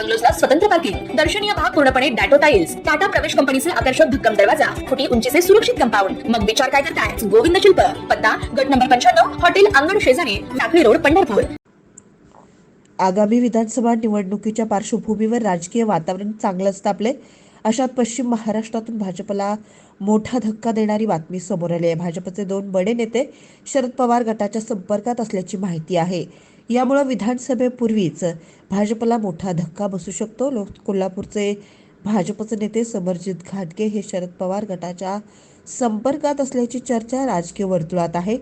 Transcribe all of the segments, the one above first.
बंगलोजला स्वतंत्र पार्किंग दर्शनीय भाग पूर्णपणे डॅटो टाईल्स टाटा प्रवेश कंपनीचे आकर्षक भक्कम दरवाजा खोटी उंचीचे सुरक्षित कंपाऊंड. मग विचार काय करताय? गोविंद शिल्प पत्ता गट नंबर पंच्याण्णव हॉटेल अंगण शेजारी टाकळी रोड पंढरपूर. आगामी विधानसभा निवडणुकीच्या पार्श्वभूमीवर राजकीय वातावरण चांगलंच तापले अशात पश्चिम महाराष्ट्रातून भाजपला मोठा धक्का देणारी बातमी समोर आली आहे. भाजपचे दोन बडे नेते शरद पवार गटाच्या संपर्कात असल्याची माहिती आहे. यामुळं विधानसभेपूर्वीच भाजपला मोठा धक्का बसू शकतो. लो कोल्हापूरचे भाजपचे नेते समरजित घाटगे हे शरद पवार गटाच्या संपर्कात असल्याची चर्चा राजकीय वर्तुळात आहे.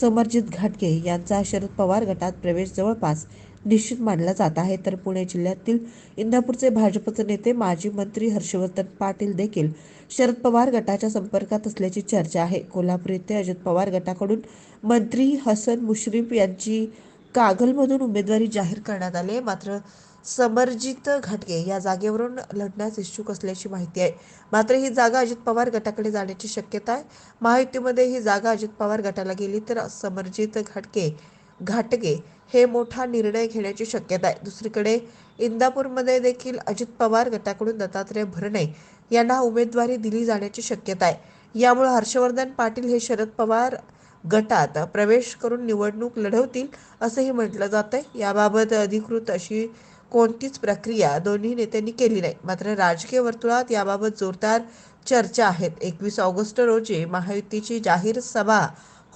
समरजित घाटगे यांचा शरद पवार गटात प्रवेश जवळपास निश्चित मानला जात आहे. तर पुणे जिल्ह्यातील इंदापूरचे भाजपचे नेते माजी मंत्री हर्षवर्धन पाटील देखील शरद पवार गटाच्या संपर्कात असल्याची चर्चा आहे. कोल्हापूर येथे अजित पवार गटाकडून मंत्री हसन मुश्रीफ यांची कागलमधून उमेदवारी जाहीर करण्यात आली आहे. मात्र समरजित घाटगे या जागेवरून लढण्यास इच्छुक असल्याची माहिती आहे. मात्र ही जागा अजित पवार गटाकडे जाण्याची शक्यता आहे. महायुतीमध्ये ही जागा अजित पवार गटाला गेली तर समरजित घाटगे घाटगे हे मोठा निर्णय घेण्याची शक्यता आहे. दुसरीकडे इंदापूरमध्ये देखील अजित पवार गटाकडून दत्तात्रय भरणे यांना उमेदवारी दिली जाण्याची शक्यता आहे. यामुळे हर्षवर्धन पाटील हे शरद पवार गटात प्रवेश करून निवडणूक लढवतील असंही म्हटलं जात आहे याबाबत अधिकृत अशी कोणतीच प्रक्रिया दोन्ही नेत्यांनी केली नाही. मात्र राजकीय वर्तुळात याबाबत जोरदार चर्चा आहेत. एकवीस ऑगस्ट रोजी महायुतीची जाहीर सभा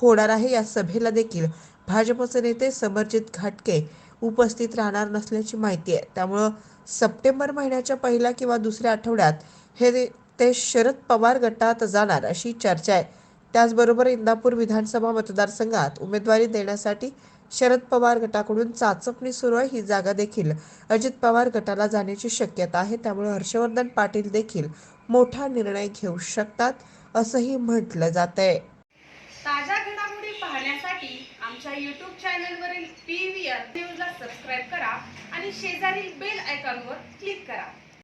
होणार आहे. या सभेला देखील भाजपचे नेते समरजित घाटके उपस्थित राहणार नसल्याची माहिती आहे. त्यामुळं सप्टेंबर महिन्याच्या पहिल्या किंवा दुसऱ्या आठवड्यात हे ते शरद पवार गटात जाणार अशी चर्चा आहे. त्याचबरोबर इंदापूर विधानसभा मतदारसंघात उमेदवारी देण्यासाठी शरद पवार गटाकडून चाचपणी सुरू आहे. ही जागा देखील अजित पवार गटाला जाण्याची शक्यता आहे. त्यामुळे हर्षवर्धन पाटील देखील मोठा निर्णय घेऊ शकतात असंही म्हटलं जात आहे ताज्या घडामोडी पाहण्यासाठी आमच्या यूट्यूब चॅनलवरील पी व्ही आर न्यूजला सबस्क्राईब करा आणि शेजारील बेल आयकॉनवर क्लिक करा.